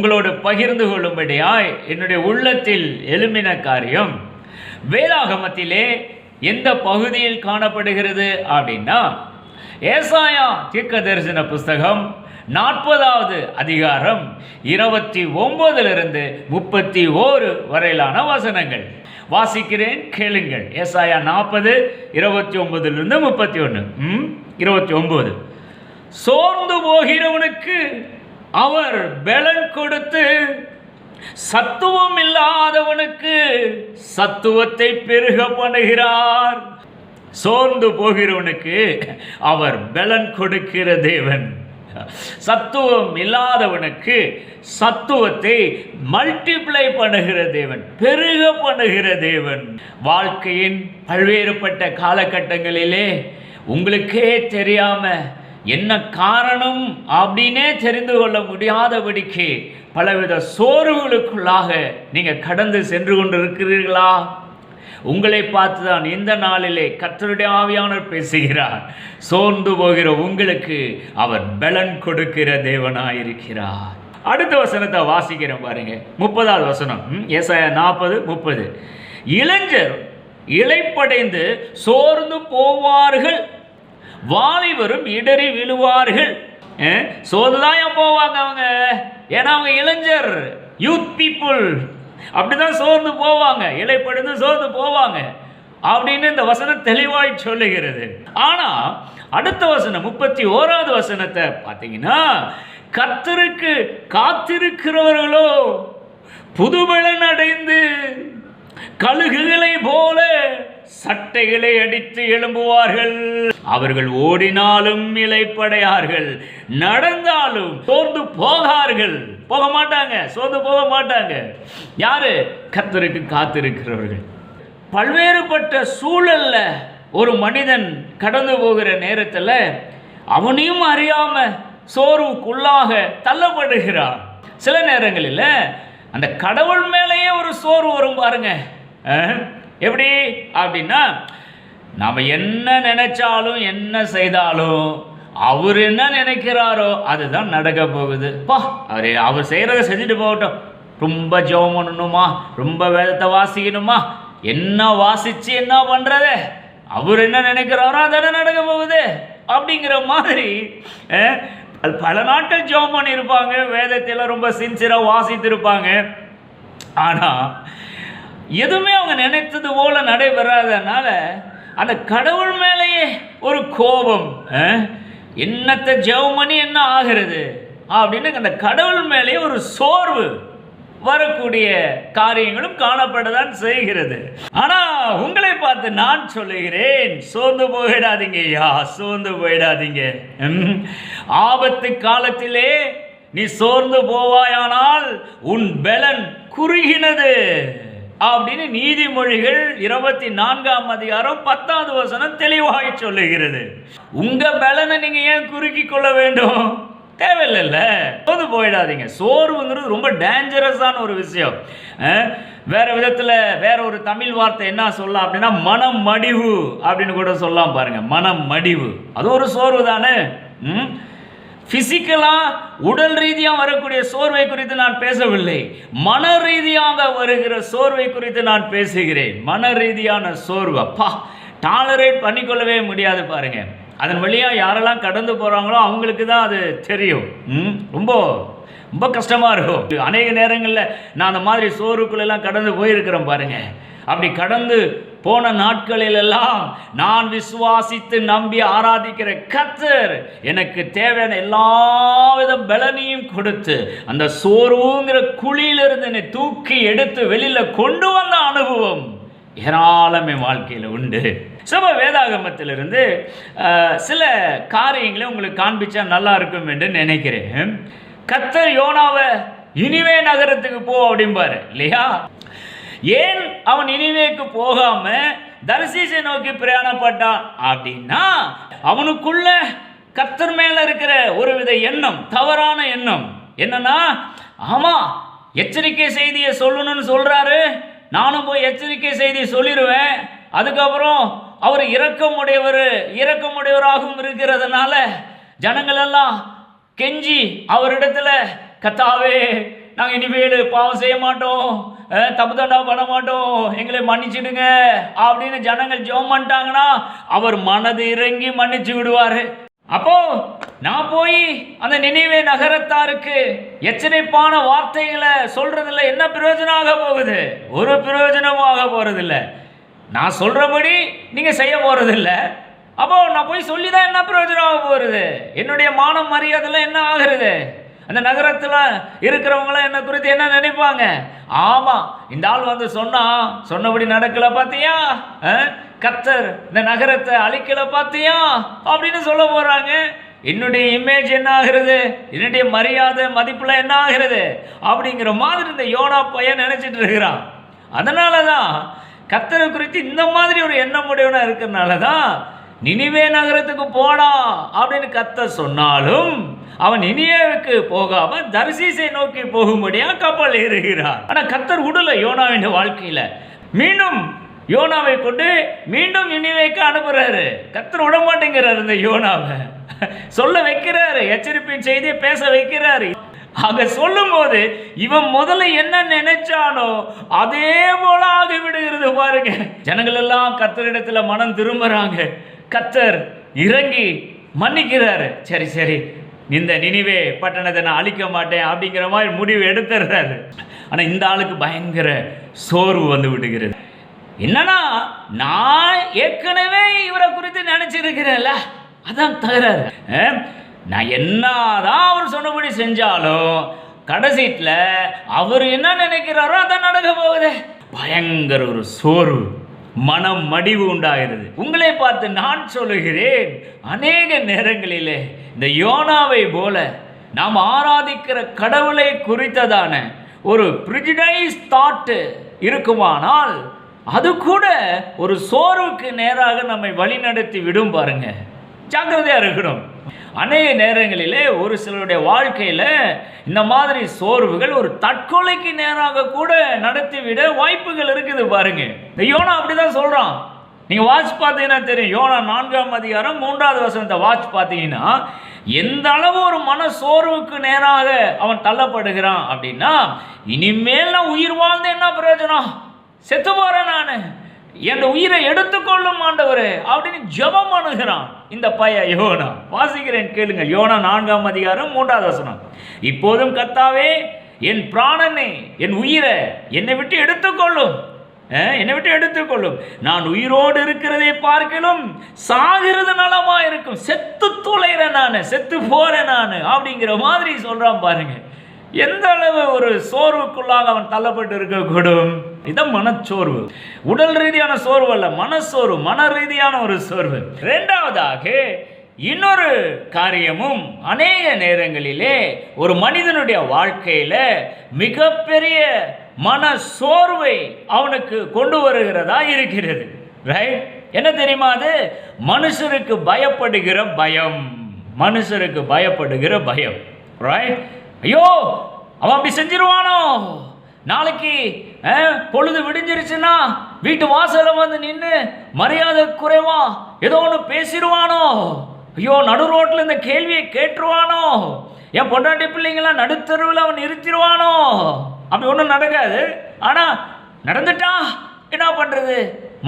உங்களோடு பகிர்ந்து கொள்ளும்படியாய் என்னுடைய உள்ளத்தில் எழும்பின காரியம். வேதாகமத்திலே எந்த பகுதியில் காணப்படுகிறது அப்படின்னா ஏசாயா தீர்க்க தரிசன புஸ்தகம் நாற்பதாவது அதிகாரம் இருபத்தி ஒன்பதிலிருந்து முப்பத்தி ஓரு வரையிலான வசனங்கள். வாசிக்கிறேன் கேளுங்கள். ஏசாயா நாற்பது இருபத்தி ஒன்பதிலிருந்து முப்பத்தி ஒன்று இருபத்தி ஒன்பது சோர்ந்து போகிறவனுக்கு அவர் பலன் கொடுத்து சத்துவம் இல்லாதவனுக்கு சத்துவத்தை பெருக பண்ணுகிறார். சோர்ந்து போகிறவனுக்கு அவர் பலன் கொடுக்கிற தேவன். சத்துவம் இல்லாதவனுக்கு சத்துவத்தை மல்டிப்ளை பண்ணுகிற தேவன் பெருக பண்ணுகிற தேவன். வாழ்க்கையின் பல்வேறுபட்ட காலகட்டங்களிலே உங்களுக்கே தெரியாமல் என்ன காரணம் அப்படின்னே தெரிந்து கொள்ள முடியாதபடிக்கு பலவித சோர்வுகளுக்குள்ளாக நீங்கள் கடந்து சென்று கொண்டிருக்கிறீர்களா? உங்களை பார்த்து தான் இந்த நாளிலே கத்தருடைய ஆவியானவர் பேசுகிறார். சோர்ந்து போகிற உங்களுக்கு அவர் பலன் கொடுக்கிற தேவனாயிருக்கிறார். அடுத்த வசனத்தை வாசிக்கிறேன் பாருங்க. முப்பதாவது வசனம். ம், ஏசாயா நாற்பது முப்பது. இளைஞர் இளைப்படைந்து சோர்ந்து போவார்கள். வாலிபரும் இடறி விழுவார்கள். சோதுதான் ஏன் போவாங்க அவங்க. ஏன்னா அவங்க இளைஞர். யூத் பீப்புள் அப்படிதான் சோர்ந்து போவாங்க. இலைப்படுந்து சோர்ந்து போவாங்க. அப்படின்னு இந்த வசனம் தெளிவாய் சொல்லுகிறது. ஆனா அடுத்த வசனம் முப்பத்தி ஓராவது வசனத்தை பார்த்தீங்கன்னா கத்தருக்கு காத்திருக்கிறவர்களோ புதுபலன் அடைந்து கழுகுகளை போல சட்டைகளை அடித்து எழும்புவார்கள். அவர்கள் ஓடினாலும் இலைப்படையார்கள். நடந்தாலும் சோர்ந்து போகார்கள். போக மாட்டாங்க. சோர்ந்து போக மாட்டாங்க. யாரு? கத்தருக்கு காத்திருக்கிறவர்கள். பல்வேறுபட்ட சூழல்ல ஒரு மனிதன் கடந்து போகிற நேரத்தில் அவனையும் அறியாம சோர்வுக்குள்ளாக தள்ளப்படுகிறான். சில நேரங்களில் அந்த கடவுள் மேலேயே ஒரு சோர்வு வரும் பாருங்க. எப்படி? அப்படின்னா நாம் என்ன நினைச்சாலும் என்ன செய்தாலும் அவர் என்ன நினைக்கிறாரோ அதுதான் நடக்க போகுது. பா அவர் அவர் செய்கிறத செஞ்சுட்டு போகட்டும். ரொம்ப ஜோம் பண்ணணுமா? ரொம்ப வேதத்தை வாசிக்கணுமா? என்ன வாசிச்சு என்ன பண்ணுறது அவர் என்ன நினைக்கிறாரோ அதானே நடக்க போகுது. அப்படிங்கிற மாதிரி அது பல நாட்கள் ஜோம் பண்ணியிருப்பாங்க. வேதத்தில் ரொம்ப சின்சியராக வாசித்திருப்பாங்க. ஆனால் எதுவுமே அவங்க நினைத்தது போல நடைபெறாதனால அந்த கடவுள் மேலேயே ஒரு கோபம் என்னத்தை ஜெபம் பண்ணி என்ன ஆகிறது? அப்படின்னு அந்த கடவுள் மேலேயே ஒரு சோர்வு வரக்கூடிய காரியங்களும் காணப்படதான் செய்கிறது. ஆனா உங்களை பார்த்து நான் சொல்லுகிறேன் சோர்ந்து போயிடாதீங்க ஐயா சோர்ந்து போயிடாதீங்க. ஆபத்து காலத்திலே நீ சோர்ந்து போவாயானால் உன் பலன் குறுகினது. அப்படின்னு நீதிமொழிகள் இருபத்தி நான்காம் அதிகாரம் பத்தாவது வசனம் தெளிவாக சொல்லுகிறது. உங்க பலனை நீங்க ஏன் குறுக்கி கொள்ள வேண்டும்? தேவையில்லைல்ல. போது போயிடாதீங்க. சோர்வுங்கிறது ரொம்ப டேஞ்சரஸான ஒரு விஷயம். வேற விதத்தில் வேற ஒரு தமிழ் வார்த்தை என்ன சொல்லலாம் அப்படின்னா மனம் மடிவு அப்படின்னு கூட சொல்லலாம் பாருங்க. மனம் மடிவு. அது ஒரு சோர்வு தானே? ம் பிசிக்கலாக உடல் ரீதியாக வரக்கூடிய சோர்வை குறித்து நான் பேசவில்லை. மன ரீதியாக வருகிற சோர்வை குறித்து நான் பேசுகிறேன். மன ரீதியான சோர்வு. அப்பா டாலரேட் பண்ணிக்கொள்ளவே முடியாது பாருங்க. அதன் வழியாக யாரெல்லாம் கடந்து போகிறாங்களோ அவங்களுக்கு தான் அது தெரியும். ம், ரொம்ப ரொம்ப கஷ்டமாக இருக்கும். அநேக நேரங்களில் நான் அந்த மாதிரி சோறுக்குள்ளெல்லாம் கடந்து போயிருக்கிறேன் பாருங்கள் அப்படி கடந்து போன நாட்களிலெல்லாம் நான் விசுவாசித்து நம்பி ஆராதிக்கிற கத்தர் எனக்கு தேவையான எல்லாவித பலனையும் கொடுத்து அந்த சோர்வுங்கிற குழியிலிருந்து என்னை தூக்கி எடுத்து வெளியில் கொண்டு வந்த அனுபவம் ஏராளமே வாழ்க்கையில் உண்டு. சம வேதாகமத்திலிருந்து சில காரியங்களை உங்களுக்கு காண்பிச்சா நல்லா இருக்கும் என்று நினைக்கிறேன். கத்தர் யோனாவை இனிவே நகரத்துக்கு போ அப்படிம்பாரு இல்லையா? ஏன் அவன் இனிவேக்கு போகாம தரிசீசை நோக்கி பிரயாணப்பட்டான் அப்படின்னா அவனுக்குள்ள கத்தர் மேல இருக்கிற ஒரு வித எண்ணம் தவறான எண்ணம். என்னன்னா ஆமா எச்சரிக்கை செய்தியை சொல்லணும்னு சொல்றாரு. நானும் போய் எச்சரிக்கை செய்தி சொல்லிடுவேன் அதுக்கப்புறம் அவர் இரக்கமுடையவர் இரக்கமுடையவராகவும் இருக்கிறதுனால ஜனங்கள் எல்லாம் கெஞ்சி அவரிடத்துல கத்தாவே நாங்கள் இனிமேல் பாவம் செய்ய மாட்டோம். தப்புதண்டா பண்ண மாட்டோம். எங்களை மன்னிச்சிடுங்க. அப்படின்னு ஜனங்கள் ஜெபம் பண்ணிட்டாங்கன்னா அவர் மனது இறங்கி மன்னிச்சு விடுவார். அப்போ நான் போய் அந்த நினைவே நகரத்தாருக்கு எச்சரிப்பான வார்த்தைகளை சொல்றதுல என்ன பிரயோஜனம் ஆக போகுது? ஒரு பிரயோஜனமும் ஆக போறதில்ல. நான் சொல்றபடி நீங்க செய்ய போறதில்ல. அப்போ நான் போய் சொல்லி தான் என்ன பிரயோஜனம் ஆக போகிறது என்னுடைய மானம் மரியாதைலாம் என்ன ஆகுறது? அந்த நகரத்தில் இருக்கிறவங்களாம் என்ன குறித்து என்ன நினைப்பாங்க? ஆமாம் இந்த ஆள் வந்து சொன்னால் சொன்னபடி நடக்கலை பார்த்தியா கத்தர் இந்த நகரத்தை அழிக்கலை பார்த்தியா அப்படின்னு சொல்ல போகிறாங்க என்னுடைய இமேஜ் என்ன ஆகிறது? என்னுடைய மரியாதை மதிப்பில் என்ன ஆகிறது? அப்படிங்கிற மாதிரி இந்த யோனா பையன் நினச்சிட்டு இருக்கிறான். அதனால தான் கத்தரை குறித்து இந்த மாதிரி ஒரு எண்ணம் உடையவனா இருக்கிறனால தான் நினைவே நகரத்துக்கு போடா அப்படின்னு கத்த சொன்னாலும் அவன் இனியாவுக்கு போகாம தர்சீசை நோக்கி போகும்படியா கப்பல் ஏறுகிறான். ஆனால் கத்தர் உடல யோனாவின் வாழ்க்கையில் மீண்டும் யோனாவை கொண்டு மீண்டும் இனிவைக்கு அனுப்புறாரு. கத்தர் விட மாட்டேங்கிறாரு இந்த யோனாவை. சொல்ல வைக்கிறாரு எச்சரிப்பின் செய்தியை பேச வைக்கிறாரு. ஆக சொல்லும்போது இவன் முதல்ல என்ன நினைச்சானோ அதே போல ஆகி விடுகிறது பாருங்க. ஜனங்கள் எல்லாம் கத்தரிடத்துல மனம் திரும்புறாங்க. கத்தர் இறங்கி மன்னிக்கிறாரு. சரி சரி. இந்த நினைவே பட்டணத்தை நான் அழிக்க மாட்டேன் அப்படிங்கிற மாதிரி முடிவு எடுத்துடுறாரு. ஆனால் இந்த ஆளுக்கு பயங்கர சோர்வு வந்து விடுகிறது. என்னன்னா நான் ஏற்கனவே இவரை குறித்து நினச்சிருக்கிறேன்ல அதான் தகராறு. நான் என்னதான் அவர் சொன்னபடி செஞ்சாலும் கடைசீட்டில் அவர் என்ன நினைக்கிறாரோ அதான் நடக்க போகுது. பயங்கர ஒரு சோர்வு மனம் மடிவு உண்டாகிறது. உங்களை பார்த்து நான் சொல்லுகிறேன் அநேக நேரங்களிலே இந்த யோனாவை போல நாம் ஆராதிக்கிற கடவுளை குறித்ததான ஒரு பிரிஜிடைஸ் தாட்டு இருக்குமானால் அது கூட ஒரு சோர்வுக்கு நேராக நம்மை வழிநடத்தி விடும் பாருங்க. ஜாக்கிரதையாக இருக்கணும். அநேக நேரங்களிலே ஒரு சிலருடைய வாழ்க்கையில் இந்த மாதிரி சோர்வுகள் ஒரு தற்கொலைக்கு நேராக கூட நடத்திவிட வாய்ப்புகள் இருக்குது பாருங்க. இந்த யோனா அப்படிதான் சொல்றான். நீங்க வாட்ச் பார்த்தீங்கன்னா தெரியும். யோனா நான்காம் அதிகாரம் மூன்றாவது வசனத்தை வாட்ச் பார்த்தீங்கன்னா எந்த அளவு ஒரு மன சோர்வுக்கு நேராக அவன் தள்ளப்படுகிறான் அப்படின்னா இனிமேல் நான் உயிர் வாழ்ந்து என்ன பிரயோஜனம்? செத்து போறேன் நான். என் உயிரை எடுத்துக்கொள்ளும் ஆண்டவர் அப்படின்னு ஜெபம் அணுகிறான் இந்த பைய யோனா. வாசிக்கிறேன் கேளுங்க. யோனா நான்காம் அதிகாரம் மூன்றாவது வசனம். இப்போதும் கத்தாவே என் பிராணனை என் உயிரை என்னை விட்டு எடுத்துக்கொள்ளும். என்னை விட்டு எடுத்துக்கொள்ளும். நான் உயிரோடு இருக்கிறதை பார்க்கலும் சாகிறது நலமா இருக்கும் செத்து துளைறேன் நான் செத்து போறேன் நான் அப்படிங்கிற மாதிரி சொல்றான் பாருங்க. எந்த அளவு ஒரு சோர்வுக்குள்ளாக அவன் தள்ளப்பட்டு இருக்கக்கூடும்? இதான் மனச்சோர்வு. உடல் ரீதியான சோர்வு அல்ல மனச்சோர்வு மன ரீதியான ஒரு சோர்வு. இரண்டாவதாக இன்னொரு காரியமும் அநேக நேரங்களிலே ஒரு மனிதனுடைய வாழ்க்கையில மிகப்பெரிய மன சோர்வை அவனுக்கு கொண்டு வருகிறதா இருக்கிறது. ரைட் என்ன தெரியுமா அது? மனுஷருக்கு பயப்படுகிற பயம். மனுஷருக்கு பயப்படுகிற பயம். ரைட் ஐயோ அவன் அப்படி செஞ்சிருவானோ? நாளைக்கு பொழுது விடிஞ்சிருச்சுன்னா வீட்டு வாசல வந்து நின்று மரியாதை குறைவா ஏதோ ஒன்று பேசிடுவானோ ஐயோ நடு ரோட்டில் இந்த கேள்வியை கேட்டுருவானோ? என் பொண்டாட்டி பிள்ளைங்களாம் நடுத்தருவில் அவன் நிறுத்திடுவானோ அப்படி ஒன்றும் நடக்காது. ஆனால் நடந்துட்டா என்ன பண்ணுறது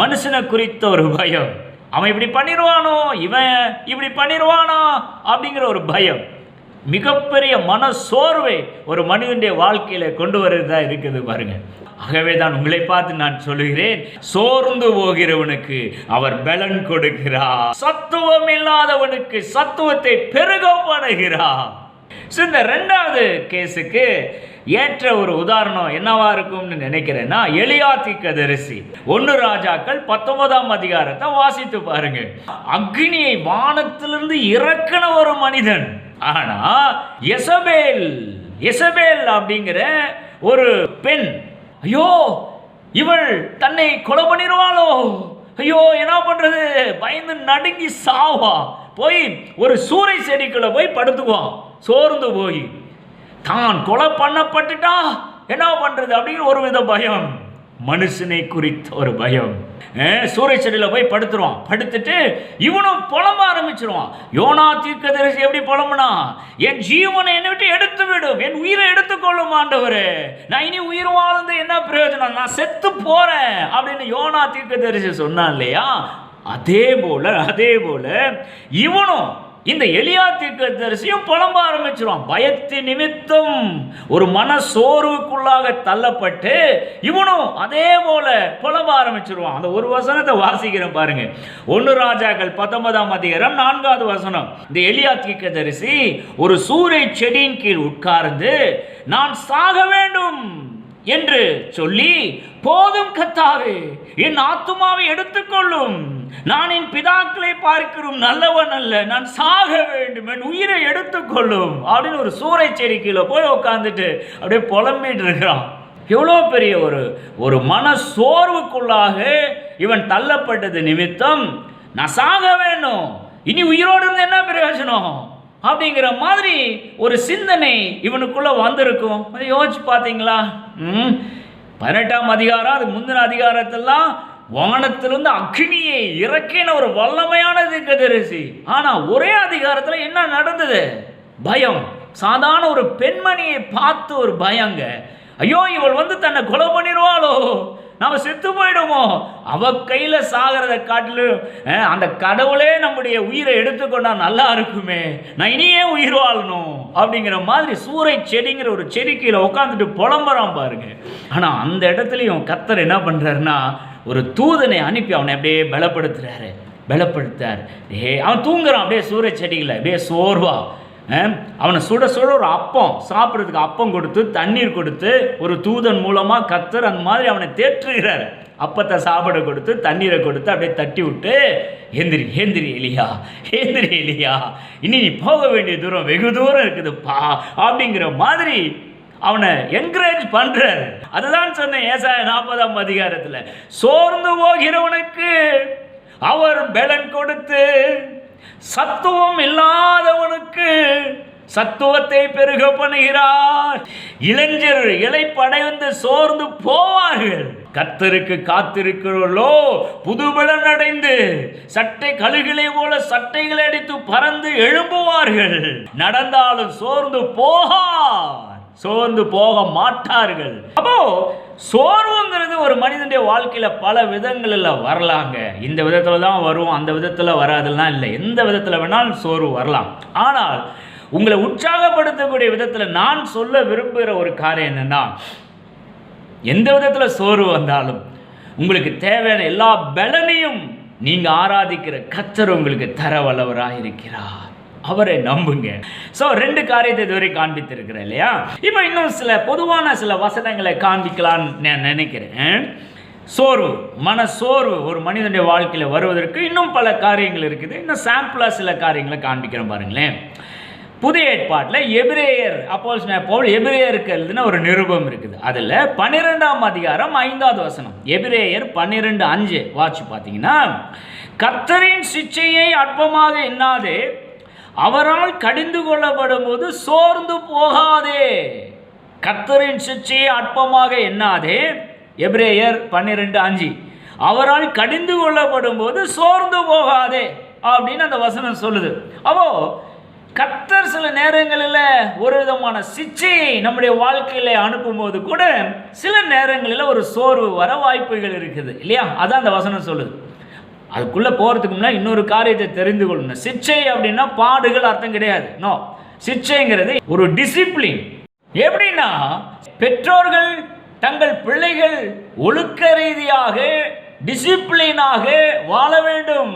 மனுஷனை குறித்த ஒரு பயம். அவன் இப்படி பண்ணிடுவானோ இவன் இப்படி பண்ணிடுவானோ அப்படிங்கிற ஒரு பயம். மிகப்பெரிய மன சோர்வை ஒரு மனிதனுடைய வாழ்க்கையில் கொண்டு வருவதா இருக்குது பாருங்க. ஆகவே தான் உங்களை பார்த்து நான் சொல்லுகிறேன் சோர்ந்து போகிறவனுக்கு அவர் பலன் கொடுக்கிறார். சத்துவம் இல்லாதவனுக்கு சத்துவத்தை பெருக பண்ணுகிறார். இந்த ரெண்டாவது கேஸுக்கு ஏற்ற ஒரு உதாரணம் என்னவா இருக்கும்னு நினைக்கிறேன்னா எலியாத்தி கதரிசி. ஒன்னு ராஜாக்கள் பத்தொன்பதாம் அதிகாரத்தை வாசித்து பாருங்க. அக்னியை வானத்திலிருந்து இறக்கின ஒரு மனிதன். ஆனா எசபேல் எசபேல் அப்படிங்கிற ஒரு பெண் ஐயோ இவள் தன்னை கொலை பண்ணிடுவாளோ? ஐயோ என்ன பண்றது? பயந்து நடுங்கி சாவா. போய் ஒரு சூறை செடிக்குள்ள போய் படுத்துக்குவான். சோர்ந்து போய் தான் கொலை பண்ணப்பட்டுட்டா? என்ன பண்ணுறது அப்படின்னு ஒரு வித பயம். மனுஷனை குறித்த ஒரு பயம். சூரிய செடியில் போய் படுத்துருவான். படுத்துட்டு இவனும் புலம்ப ஆரம்பிச்சிருவான். யோனா தீர்க்கதரிசி எப்படி புலம்புனா என் ஜீவனை என்னை விட்டு எடுத்து விடும் என் உயிரை எடுத்துக்கொள்ளும் ஆண்டவர். நான் இனி உயிர் வாழ்ந்து என்ன பிரயோஜனம்? நான் செத்து போறேன். அப்படின்னு யோனா தீர்க்கதரிசி சொன்னான் இல்லையா? அதே போல அதே போல இவனும் இந்த எளியா தீர்க்கதரிசியும் புலம்ப ஆரம்பிச்சிருவான். பயத்தின் நிமித்தம் ஒரு மன சோர்வுக்குள்ளாக தள்ளப்பட்டு இவனும் அதே போல புலம்ப ஆரம்பிச்சிருவான். அந்த ஒரு வசனத்தை வாசிக்கிறேன் பாருங்க. ஒன்று ராஜாக்கள் பத்தொன்பதாம் அதிகாரம் நான்காவது வசனம். இந்த எளியா தீர்க்கதரிசி ஒரு சூறை செடியின் கீழ் உட்கார்ந்து நான் சாக வேண்டும் என்று சொல்லி போதும் கத்தாவே என் ஆத்துமாவை எடுத்துக்கொள்ளும். நான் என் பிதாக்களை பார்க்கிறோம் நல்லவன் அல்ல. நான் சாக வேண்டும் என் உயிரை எடுத்துக்கொள்ளும். அப்படின்னு ஒரு சூறை செடி கீழே போய் உட்காந்துட்டு அப்படியே புலம்பிட்டு இருக்கிறான். எவ்வளோ பெரிய ஒரு ஒரு மன சோர்வுக்குள்ளாக இவன் தள்ளப்பட்டது நிமித்தம் நான் சாக வேணும் இனி உயிரோடு இருந்து என்ன பிரயோஜனம்? அப்படிங்கிற மாதிரி ஒரு சிந்தனை இவனுக்குள்ள வந்திருக்கும். அதை யோசிச்சு பார்த்தீங்களா? ம் பதினெட்டாம் அதிகாரம் அது முந்தின அதிகாரத்தெல்லாம் வானத்திலிருந்து அக்னியை இறக்கின ஒரு வல்லமையானது கதிரசி. ஆனா ஒரே அதிகாரத்தில் என்ன நடந்தது? பயம். சாதாரண ஒரு பெண்மணியை பார்த்து ஒரு பயங்க. ஐயோ இவள் வந்து தன்னை கொலை பண்ணிடுவாளோ நம்ம செத்து போயிடுவோம்? அவ கையில் சாகிறத காட்டிலும் அந்த கடவுளே நம்முடைய உயிரை எடுத்துக்கொண்டா நல்லா இருக்குமே. நான் இனியே உயிர் வாழணும் அப்படிங்கிற மாதிரி சூறை செடிங்கிற ஒரு செடி கீழே உட்காந்துட்டு புலம்புறான் பாருங்க. ஆனால் அந்த இடத்துலையும் கத்தர் என்ன பண்ணுறாருன்னா ஒரு தூதனை அனுப்பி அவனை அப்படியே பலப்படுத்துறாரு. பலப்படுத்தார். ஏ அவன் தூங்குறான் அப்படியே சூறை செடியில் அப்படியே சோர்வா. அவனை சுட சுட ஒரு அப்பம் சாப்பிட்றதுக்கு அப்பம் கொடுத்து தண்ணீர் கொடுத்து ஒரு தூதன் மூலமாக கத்தர் அந்த மாதிரி அவனை தேற்றுகிறார். அப்பத்தை சாப்பிட கொடுத்து தண்ணீரை கொடுத்து அப்படியே தட்டி விட்டு ஏந்திரி ஏந்திரி எலியா ஏந்திரி எலியா இனி நீ போக வேண்டிய தூரம் வெகு தூரம் இருக்குதுப்பா அப்படிங்கிற மாதிரி அவனை என்கரேஜ் பண்ணுறாரு அதுதான் சொன்னேன் ஏசாய நாற்பதாம் அதிகாரத்தில் சோர்ந்து போகிறவனுக்கு அவர் பலன் கொடுத்து சத்துவம் இல்லாதவனுக்கு சத்துவத்தை பெருக பண்ணுகிறார். இளைஞர் இலைப்படைந்து சோர்ந்து போவார்கள். கத்தருக்கு காத்திருக்கிறவர்களோ புதுபலன் அடைந்து சட்டை கழுகளை போல சட்டைகளை அடித்து பறந்து எழும்புவார்கள். நடந்தாலும் சோர்ந்து போகார். சோர்ந்து போக மாட்டார்கள். அப்போ சோர்வுங்கிறது ஒரு மனிதனுடைய வாழ்க்கையில் பல விதங்களில் வரலாங்க. இந்த விதத்தில் தான் வரும் அந்த விதத்தில் வராதுலாம் இல்லை. எந்த விதத்தில் வேணாலும் சோர்வு வரலாம். ஆனால் உங்களை உற்சாகப்படுத்தக்கூடிய விதத்தில் நான் சொல்ல விரும்புகிற ஒரு காரியம் என்னன்னா எந்த விதத்தில் சோர்வு வந்தாலும் உங்களுக்கு தேவையான எல்லா பலனையும் நீங்கள் ஆராதிக்கிற கத்தர் உங்களுக்கு தர வல்லவராக இருக்கிறார் அவரை நம்புங்க. ஸோ ரெண்டு காரியத்தை இதுவரை காண்பித்திருக்கிறேன் இல்லையா? இப்போ இன்னும் சில பொதுவான சில வசனங்களை காண்பிக்கலான்னு நான் நினைக்கிறேன். சோர்வு மன சோர்வு ஒரு மனிதனுடைய வாழ்க்கையில் வருவதற்கு இன்னும் பல காரியங்கள் இருக்குது. இன்னும் சாம்பிளாக சில காரியங்களை காண்பிக்கிறேன் பாருங்களேன். புதிய ஏற்பாட்டில் எபிரேயர் அப்போஸ் போல் எபிரேயருக்கு எழுதுன ஒரு நிருபம் இருக்குது. அதில் பன்னிரெண்டாம் அதிகாரம் ஐந்தாவது வசனம். எபிரேயர் பன்னிரெண்டு அஞ்சு வாட்சி பார்த்தீங்கன்னா கத்தரின் சிச்சையை அற்பமாக எண்ணாது அவரால் கடிந்து கொள்ளப்படும் போது சோர்ந்து போகாதே. கத்தரின் சிச்சையை அற்பமாக எண்ணாதே. எப்ரேயர் பன்னிரெண்டு அஞ்சு. அவரால் கடிந்து கொள்ளப்படும் போது சோர்ந்து போகாதே அப்படின்னு அந்த வசனம் சொல்லுது. அப்போ கத்தர் சில நேரங்களில் ஒரு விதமான சிச்சையை நம்முடைய வாழ்க்கையில் அனுப்பும்போது கூட சில நேரங்களில் ஒரு சோர்வு வர வாய்ப்புகள் இருக்குது. இல்லையா? அதான் அந்த வசனம் சொல்லுது. அதுக்குள்ளே போகிறதுக்கு முன்னாடி இன்னொரு காரியத்தை தெரிந்து கொள்ளணும். சிச்சை அப்படின்னா பாடுகள் அர்த்தம் கிடையாது. நோ சிச்சைங்கிறது ஒரு டிசிப்ளின் எப்படின்னா பெற்றோர்கள் தங்கள் பிள்ளைகள் ஒழுக்க ரீதியாக டிசிப்ளினாக வாழ வேண்டும்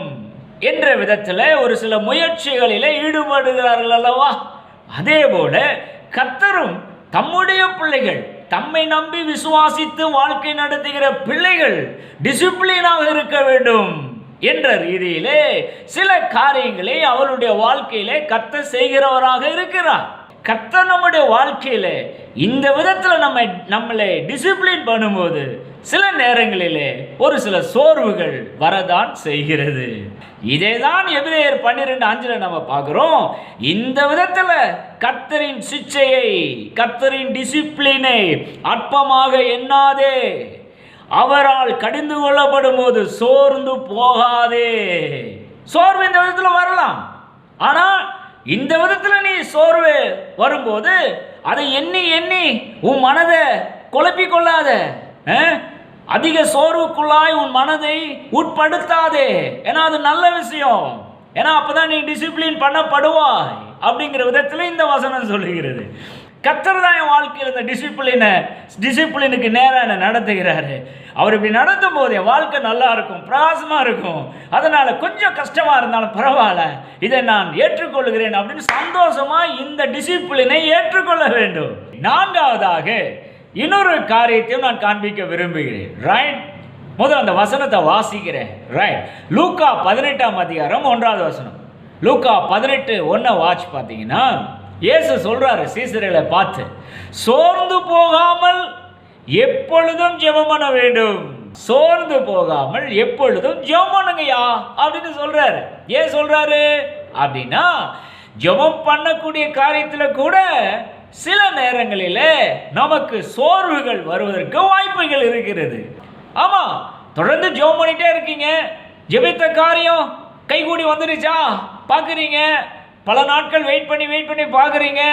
என்ற விதத்தில் ஒரு சில முயற்சிகளில் ஈடுபடுகிறார்கள் அல்லவா? அதே போல கத்தரும் தம்முடைய பிள்ளைகள் தம்மை நம்பி விசுவாசித்து வாழ்க்கை நடத்துகிற பிள்ளைகள் டிசிப்ளினாக இருக்க வேண்டும். என்ற ரீதியிலே சில காரியங்களை அவருடைய வாழ்க்கையிலே கத்த செய்கிறவராக இருக்கிறார். கத்த நம்முடைய வாழ்க்கையில இந்த விதத்தில் நம்ம நம்மளை டிசிப்ளின் பண்ணும்போது சில நேரங்களிலே ஒரு சில சோர்வுகள் வரதான் செய்கிறது. இதே தான் எபிரேயர் பன்னிரெண்டு அஞ்சில் நம்ம பார்க்குறோம். இந்த விதத்தில் கத்தரின் சிச்சையை கத்தரின் டிசிப்ளினை அற்பமாக எண்ணாதே. அவரால் கடிந்து கொள்ளப்படும் போது சோர்ந்து போகாதே. சோர்வு இந்த விதத்தில் வரலாம். ஆனால் இந்த விதத்தில் நீ சோர்வு வரும்போது அதை எண்ணி எண்ணி உன் மனதை குழப்பிக் கொள்ளாத. அதிக சோர்வுக்குள்ளாய் உன் மனதை உட்படுத்தாதே. ஏன்னா அது நல்ல விஷயம். ஏன்னா அப்பதான் நீ டிசிப்ளின் பண்ணப்படுவாய் அப்படிங்கிற விதத்தில் இந்த வசனம் சொல்லுகிறது. கத்தர் தான் என் வாழ்க்கையில் இந்த டிசிப்ளினை டிசிப்ளினுக்கு நேராக என்னை நடத்துகிறாரு. அவர் இப்படி நடத்தும் போது என் வாழ்க்கை நல்லா இருக்கும் பிரகாசமாக இருக்கும். அதனால் கொஞ்சம் கஷ்டமாக இருந்தாலும் பரவாயில்ல. இதை நான் ஏற்றுக்கொள்கிறேன் அப்படின்னு சந்தோஷமாக இந்த டிசிப்ளினை ஏற்றுக்கொள்ள வேண்டும். நான்காவதாக இன்னொரு காரியத்தையும் நான் காண்பிக்க விரும்புகிறேன். ரைட் முதல் அந்த வசனத்தை வாசிக்கிறேன். ரைட் லூக்கா பதினெட்டாம் அதிகாரம் ஒன்றாவது வசனம். லூக்கா பதினெட்டு ஒன்றை வாட்ச் பார்த்தீங்கன்னா இயேசு சொல்கிறாரு சீசர்களை பார்த்து சோர்ந்து போகாமல் எப்பொழுதும் ஜெபம் பண்ண வேண்டும். சோர்ந்து போகாமல் எப்பொழுதும் ஜெபம் பண்ணுங்கய்யா அப்படின்னு சொல்றாரு. ஏன் சொல்றாரு? அப்படின்னா ஜெபம் பண்ணக்கூடிய காரியத்தில் கூட சில நேரங்களில் நமக்கு சோர்வுகள் வருவதற்கு வாய்ப்புகள் இருக்கிறது. ஆமா தொடர்ந்து ஜெபம் பண்ணிட்டே இருக்கீங்க. ஜெபித்த காரியம் கைகூடி வந்துடுச்சா? பார்க்குறீங்க. பல நாட்கள் வெயிட் பண்ணி வெயிட் பண்ணி பார்க்குறீங்க.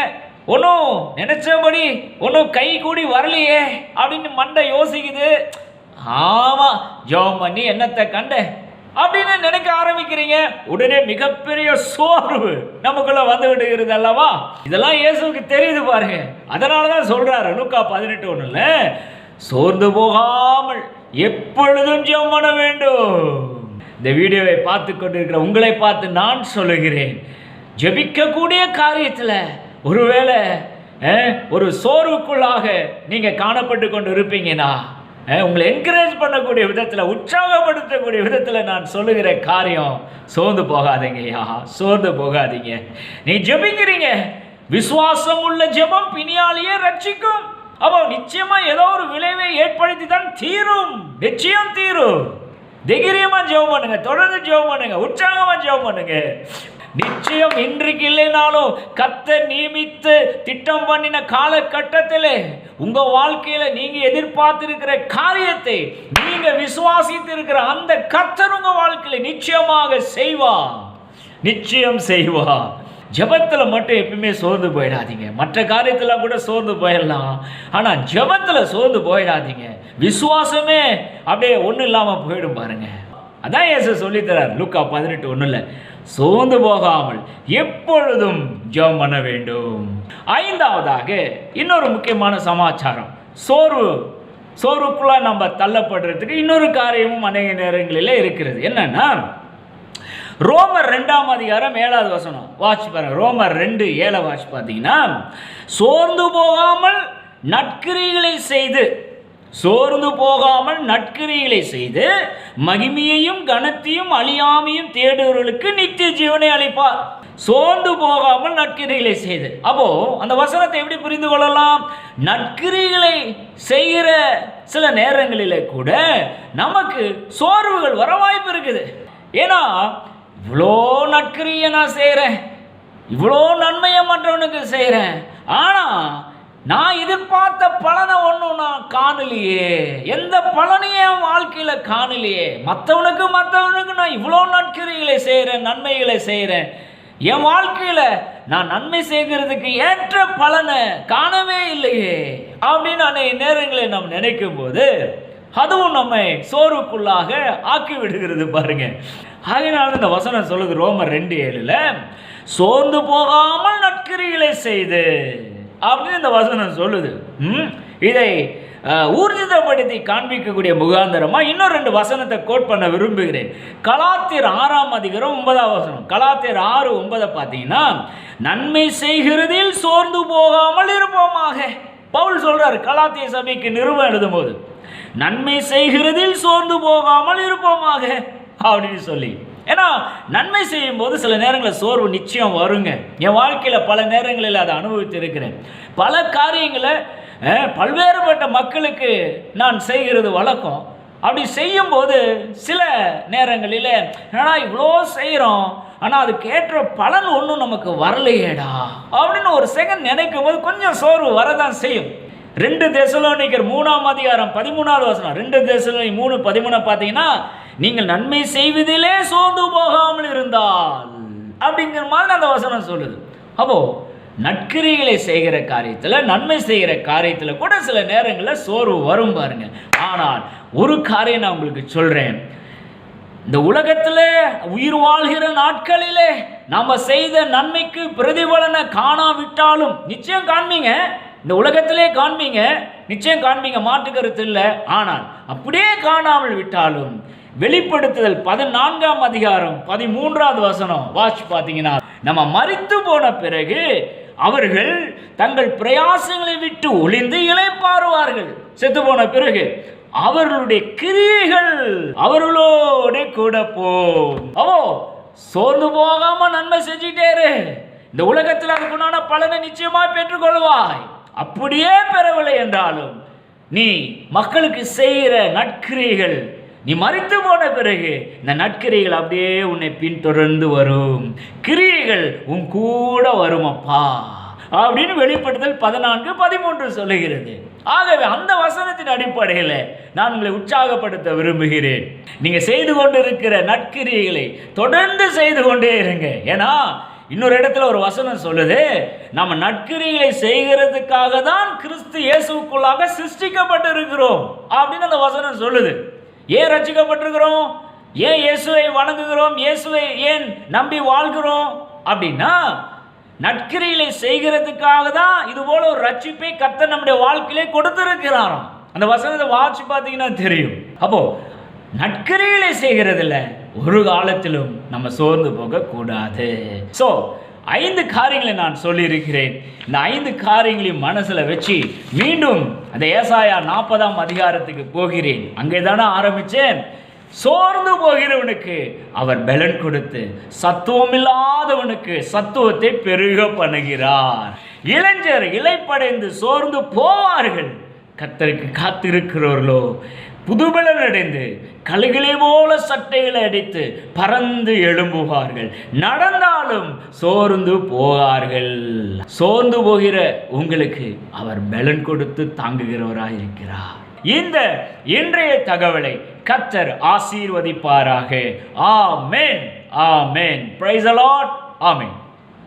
ஒன்றும் நினச்சபடி ஒன்றும் கை கூடி வரலையே அப்படின்னு மண்டை யோசிக்குது. ஆமாம் ஜெபம் பண்ணி என்னத்தை கண்ட அப்படின்னு நினைக்க ஆரம்பிக்கிறீங்க. உடனே மிகப்பெரிய சோர்வு நமக்குள்ள வந்து விடுகிறது அல்லவா? இதெல்லாம் இயேசுக்கு தெரியுது பாருங்க. அதனால தான் சொல்றாரு லூக்கா பதினெட்டு ஒன்றுல சோர்ந்து போகாமல் எப்பொழுதும் ஜெபம் பண்ண வேண்டும். இந்த வீடியோவை பார்த்து கொண்டிருக்கிற உங்களை பார்த்து நான் சொல்லுகிறேன். ஜெபிக்கக்கூடிய காரியத்தில் ஒருவேளை ஒரு சோர்வுக்குள்ளாக நீங்கள் காணப்பட்டு கொண்டு இருப்பீங்கன்னா உங்களை என்கரேஜ் பண்ணக்கூடிய விதத்தில் உற்சாகப்படுத்தக்கூடிய விதத்தில் நான் சொல்லுகிற காரியம் சோர்ந்து போகாதீங்கய்யா சோர்ந்து போகாதீங்க. நீ ஜெபிக்கிறீங்க. விசுவாசம் உள்ள ஜெபம் பிணியாலேயே ரட்சிக்கும். அப்போ நிச்சயமா ஏதோ ஒரு விளைவை ஏற்படுத்தி தான் தீரும். நிச்சயம் தீரும். தைரியமா ஜெபம் பண்ணுங்க தொடர்ந்து ஜெபம் பண்ணுங்க உற்சாகமா ஜெபம் பண்ணுங்க. நிச்சயம் இன்றைக்கு இல்லைனாலும் கத்த நியமித்து திட்டம் பண்ணின காலகட்டத்தில் உங்க வாழ்க்கையில நீங்க எதிர்பார்த்திருக்கிற காரியத்தை நீங்க விசுவாசித்து இருக்கிற அந்த கத்தர் உங்க வாழ்க்கையில நிச்சயமாக செய்வா நிச்சயம் செய்வா ஜெபத்தில் மட்டும் எப்பயுமே சோர்ந்து போயிடாதீங்க. மற்ற காரியத்தில் கூட சோர்ந்து போயிடலாம். ஆனால் ஜெபத்தில் சோர்ந்து போயிடாதீங்க. விசுவாசமே அப்படியே ஒன்றும் இல்லாமல் போயிடும் பாருங்க. அதான் இயேசு சொல்லித்தரார். லுக்கா பதினெட்டு ஒன்றும் இல்லை சோர்ந்து போகாமல் எப்பொழுதும் ஜெபம் பண்ண வேண்டும். ஐந்தாவதாக இன்னொரு முக்கியமான சமாச்சாரம். சோர்வு. சோர்வுக்குள்ளே நம்ம தள்ளப்படுறதுக்கு இன்னொரு காரியமும் அநேக நேரங்களில் இருக்கிறது. என்னன்னா ரோமர் ரெண்டாம் அதிகாரம் ஏழாவது வசனம். வாட்ச் பாருங்க. ரோமர் ரெண்டு ஏழை வாட்ச் பார்த்தீங்கன்னா சோர்ந்து போகாமல் நற்கிரிகளை செய்து சோர்ந்து போகாமல் நற்கிரிகளை செய்து மகிமையையும் கனத்தையும் அழியாமையும் தேடுவர்களுக்கு நித்திய ஜீவனை அளிப்பார். சோர்ந்து போகாமல் நற்கிரிகளை செய்து. அப்போ அந்த வசனத்தை எப்படி புரிந்து கொள்ளலாம்? நற்கிரிகளை செய்கிற சில நேரங்களில் கூட நமக்கு சோர்வுகள் வர வாய்ப்பு இருக்குது. ஏன்னா இவ்வளோ நற்கிரியை நான் செய்கிறேன் இவ்வளோ நன்மையை மற்றவனுக்கு செய்கிறேன் ஆனால் நான் எதிர்பார்த்த பலனை ஒன்றும் நான் காணலையே. எந்த பலனையும் என் வாழ்க்கையில் காணலையே. மற்றவனுக்கு மற்றவனுக்கு நான் இவ்வளோ நற்கரிகளை செய்கிறேன் நன்மைகளை செய்கிறேன் என் வாழ்க்கையில் நான் நன்மை செய்கிறதுக்கு ஏற்ற பலனை காணவே இல்லையே. அப்படின்னு அன்றைய நேரங்களை நாம் நினைக்கும் போது அதுவும் நம்மை சோர்வுக்குள்ளாக ஆக்கி விடுகிறது பாருங்க அதனால இந்த வசனம் சொல்லுது ரோமர் ரெண்டு ஏழில் சோர்ந்து போகாமல் நற்கரிகளை செய்து அப்படின்னு இந்த வசனம் சொல்லுது. ம், இதை ஊர்ஜிதப்படுத்தி காண்பிக்கக்கூடிய முகாந்தரமாக இன்னும் ரெண்டு வசனத்தை கோட் பண்ண விரும்புகிறேன். கலாத்தியர் ஆறாம் அதிகாரம் ஒன்பதாம் வசனம். கலாத்தியர் ஆறு ஒன்பதை பார்த்தீங்கன்னா நன்மை செய்கிறதில் சோர்ந்து போகாமல் இருப்போமாக. பவுல் சொல்றாரு கலாத்திய சபைக்கு நிறுவனம் எழுதும்போது. நன்மை செய்கிறதில் சோர்ந்து போகாமல் இருப்போமாக அப்படின்னு சொல்லி. ஏன்னா நன்மை செய்யும் போது சில நேரங்களில் சோர்வு நிச்சயம் வருங்க. என் வாழ்க்கையில் பல நேரங்களில் அதை அனுபவித்து இருக்கிறேன் பல காரியங்களை பல்வேறுபட்ட மக்களுக்கு நான் செய்கிறது வழக்கம். அப்படி செய்யும்போது சில நேரங்களில் ஏன்னா இவ்வளோ செய்கிறோம் ஆனால் அது கேட்ட பலன் ஒன்றும் நமக்கு வரலையேடா. அப்படின்னு ஒரு செகண்ட் நினைக்கும் போது கொஞ்சம் சோர்வு வரதான் செய்யும். ரெண்டு தெசலோனிக்கர் மூணாம் அதிகாரம் பதிமூணாவது வசனம் ரெண்டு தெசலோனி மூணு பதிமூணு பார்த்தீங்கன்னா நீங்கள் நன்மை செய்வதிலே சோர்ந்து போகாமல் இருந்தால். அப்படிங்கிற மாதிரி அந்த வசனம் சொல்லுது. அப்போ நற்கிரிகளை செய்கிற காரியத்தில் நன்மை செய்கிற காரியத்தில் கூட சில நேரங்களில் சோர்வு வரும் பாருங்க. ஆனால் ஒரு காரியம் நான் உங்களுக்கு சொல்கிறேன் இந்த உலகத்தில் உயிர் வாழ்கிற நாட்களிலே நம்ம செய்த நன்மைக்கு பிரதிபலனை காணாவிட்டாலும் நிச்சயம் காண்பீங்க. இந்த உலகத்திலே காண்பீங்க. நிச்சயம் காண்பீங்க. மாற்று கருத்து இல்லை. ஆனால் அப்படியே காணாமல் விட்டாலும் வெளிப்படுத்துதல் பதினான்காம் அதிகாரம் பதிமூன்றாவது வசனம். வாட்ச் பார்த்தீங்கன்னா நம்ம மறித்து போன பிறகு அவர்கள் தங்கள் பிரயாசங்களை விட்டு ஒளிந்து இழைப்பாருவார்கள் செத்து போன பிறகு அவர்களுடைய கிரியைகள் அவர்களோட கூட போ அவோ சோர்ந்து போகாம நன்மை செஞ்சுட்டேரு இந்த உலகத்தில் அதுக்குண்டான பலனை நிச்சயமாய் பெற்றுக்கொள்வாய். அப்படியே பெறவில்லை என்றாலும் நீ மக்களுக்கு செய்கிற நற்கிரியைகள் நீ மறித்து போன பிறகு இந்த நற்கிரியைகள் அப்படியே உன்னை பின்தொடர்ந்து வரும். கிரியைகள் உன் கூட வரும் அப்பா அப்படின்னு வெளிப்படுத்தல் பதினான்கு பதிமூன்று சொல்லுகிறது. ஆகவே அந்த வசனத்தின் அடிப்படையில் நான் உங்களை உற்சாகப்படுத்த விரும்புகிறேன். நீங்க செய்து கொண்டிருக்கிற நற்கிரியைகளை தொடர்ந்து செய்து கொண்டே இருங்க. ஏன்னா இன்னொரு இடத்துல ஒரு வசனம் சொல்லுது நம்ம நற்கிரிகளை செய்கிறதுக்காக தான் கிறிஸ்து இயேசுக்குள்ளாக சிருஷ்டிக்கப்பட்டிருக்கிறோம். அப்படின்னு அந்த வசனம் சொல்லுது. ஏன் ரசிக்கப்பட்டிருக்கிறோம்? ஏன் இயேசுவை வணங்குகிறோம்? இயேசுவை ஏன் நம்பி வாழ்கிறோம்? அப்படின்னா நற்கிரிகளை செய்கிறதுக்காக தான் இது போல ஒரு ரட்சிப்பை கர்த்தர் நம்முடைய வாழ்க்கையிலே கொடுத்திருக்கிறாராம். அந்த வசனத்தை வாட்சி பார்த்தீங்கன்னா தெரியும். அப்போ நற்கிரிகளை செய்கிறதில்ல. ஒரு காலத்திலும் நம்ம சோர்ந்து போகக்கூடாது. ஸோ ஐந்து காரியங்களை நான் சொல்லியிருக்கிறேன். இந்த ஐந்து காரியங்களையும் மனசில் வச்சு மீண்டும் அந்த ஏசாயா நாற்பதாம் அதிகாரத்துக்கு போகிறேன். அங்கே தானே ஆரம்பித்தேன் சோர்ந்து போகிறவனுக்கு அவர் பலன் கொடுத்து சத்துவம் இல்லாதவனுக்கு சத்துவத்தை பெருக பண்ணுகிறார். இளைஞர் இலைப்படைந்து சோர்ந்து போவார்கள். கத்தருக்கு காத்திருக்கிறவர்களோ புதுபலன் அடைந்து கழுகளை போல சட்டைகளை அடித்து பறந்து எழும்புவார்கள். நடந்தாலும் சோர்ந்து போவார்கள் சோர்ந்து போகிற உங்களுக்கு அவர் பலன் கொடுத்து தாங்குகிறவராய் இருக்கிறார் இந்த இன்றைய தகவலை கத்தர் ஆசீர்வதிப்பாராக. ஆமேன் ஆமேன். பிரைஸ் அலாட் ஆமேன்.